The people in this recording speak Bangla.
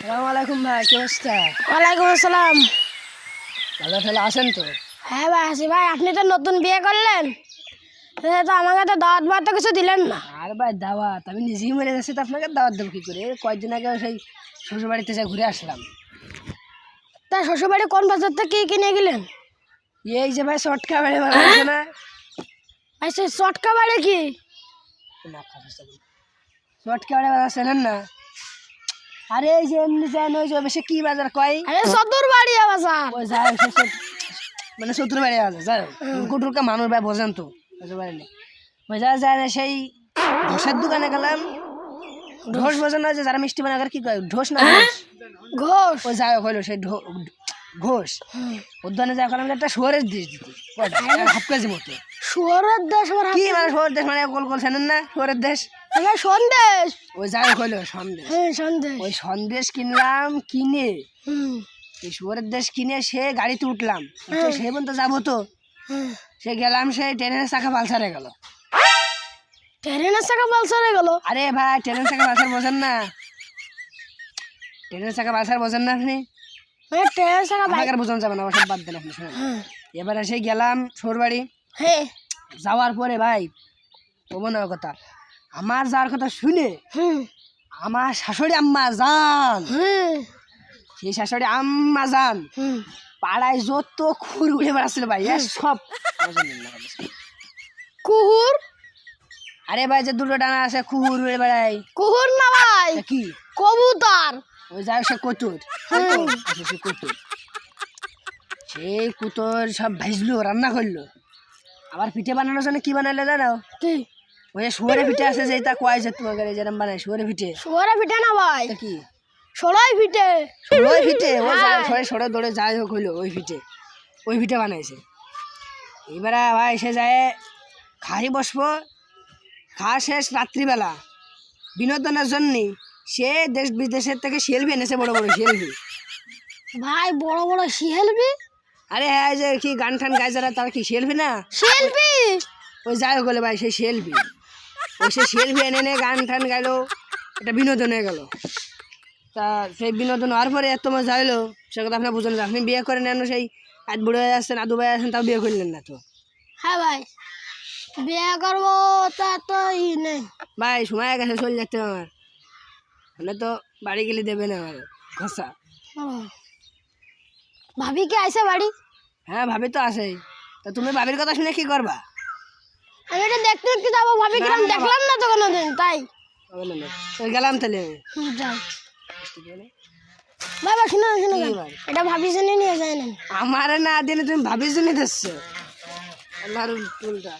সালাম আলাইকুম ভাই কি অবস্থা? ওয়ালাইকুম আসসালাম। ভালো তাহলে আসেন তো। হ্যাঁ ভাই আসি ভাই আপনি তো নতুন বিয়ে করলেন। তো আমাকে তো দাওয়াত বাদ তো কিছু দিলেন না। আর ভাই দাওয়াত আমি নিজেই মরে যাচ্ছি তো আপনাকে দাওয়াত দেবো কি করে? কয়েকদিন আগে সেই শ্বশুর বাড়িতে যা ঘুরে আসলাম। তা শ্বশুরবাড়ি কোন বাজার থেকে কি কিনে গেলেন? এই যে ভাই শর্টকা বেড়ে বানাচ্ছে না? ভাই সেই চটকা বাড়ি কি? শর্টকা বেড়ে বানাচ্ছে না? আরে এই যে এমনি যায় ওই বেশি কি বাজার কয়? আরে সদর বাড়ি বাজার। ওই যায় মানে সদর বাড়ি বাজার যায় কুটুরকে মানুষ ভাই বোঝেন তো বুঝতে পারেনি ওই যা যায় না সেই ঢোসের দোকানে গেলাম। ঢোস বোঝেন না যে যারা মিষ্টি বানাগার কি কয়? ঢোস না ঘোষ? ঘোষ ওই যাই হোক হইল সেই ঢো- ঘোষ। উদ্যানে যা করলাম একটা শুয়ারের ডিশ দিতে। হাফ কেজি মতো। শুয়ারের দেশ কি মানে শুয়ারের দেশ মানে গোল গোল চেনেন না? শুয়ারের দেশ? সন্দেশ। ওই যাই হইল সন্দেশ। হ্যাঁ সন্দেশ। ওই সন্দেশ কিনলাম কিনে। এই শুয়ারের দেশ কিনে সে গাড়িতে উঠলাম। সে পর্যন্ত যাব তো। সে গেলাম সেই ট্রেনের চাকা পালসারে গেল। ট্রেনের চাকা পালসারে গেল? আরে ভাই ট্রেনের চাকা পালসার বোঝেন না। ট্রেনের চাকা পালসার বোঝেন না আপনি? আমাকে বোঝানো যাবে না বাদ শুনেন হ্যাঁ। এবারে সেই গেলাম শ্বশুর বাড়ি হ্যাঁ। যাওয়ার পরে ভাই বলব না ও কথা। আমার যাওয়ার কথা শুনে আমার শাশুড়ি আম্মা যান। সেই শাশুড়ি আম্মা যান। পাড়ায় যত খুর উড়ে বেড়াচ্ছিল ভাই সব কুহুর? আরে ভাই যে দুটো ডানা আছে খুর উড়ে বেড়ায়। কুহুর না ভাই কি? কবুতর। ওই যাই সে কতুর। সে কুতুর। সেই কুতর সব ভাজলো রান্না করল। আবার পিঠে বানানোর জন্য কি বানাইলো জানো? কি? ওই শুয়ারে পিঠে আছে যে তা কয় যে তোমাকে যেরকম বানায় শুয়ারে পিঠে। শুয়ারে পিঠে না ভাই? কি? সরাই পিঠে। ওই পিঠে? ওই সরে সরে দৌড়ে যাই হোক হইল ওই পিঠে। ওই পিঠে বানাইছে। এবারে ভাই সে যায় খাই বসবো। খাওয়া শেষ রাত্রিবেলা। বিনোদনের জন্য সে দেশ বিদেশের থেকে সেলফি এনেছে বড় বড় সেলফি ভাই বড় বড় শিহেলবি আরে হ্যাঁ যে কি গান টান গাই যারা তারা কি সেলফি না? শিল্পী ওই যাই হোক ভাই সেই সেলফি ওই সে সেলফি এনে এনে গান টান গাইলো এটা বিনোদন হয়ে গেল। তা সেই বিনোদন হওয়ার পরে এত মজা হইল সে কথা আপনার বুঝলেন। আপনি বিয়ে করে নেন সেই আজ বুড়ো হয়ে আসছেন আদু ভাই আসছেন তাও বিয়ে করলেন না তো। হ্যাঁ ভাই বিয়ে করব তা তো ই নেই। ভাই সময় গেছে চলে যাচ্ছে আমার। মানে তো বাড়ি গেলে দেবে না আমার ঘষা ভাবি কি আইসে বাড়ি? হ্যাঁ ভাবি তো আসেই তা তুমি ভাবির কথা শুনে কি করবা? আমি এটা দেখতে দেখতে যাব ভাবি কিরম দেখলাম না তো কোনোদিন তাই। গেলাম তাহলে। বাবা শুনো শুনো এটা ভাবি শুনে নিয়ে যায় না। আমারে না দিলে তুমি ভাবির জন্য দিচ্ছ। আল্লাহর উল্টা।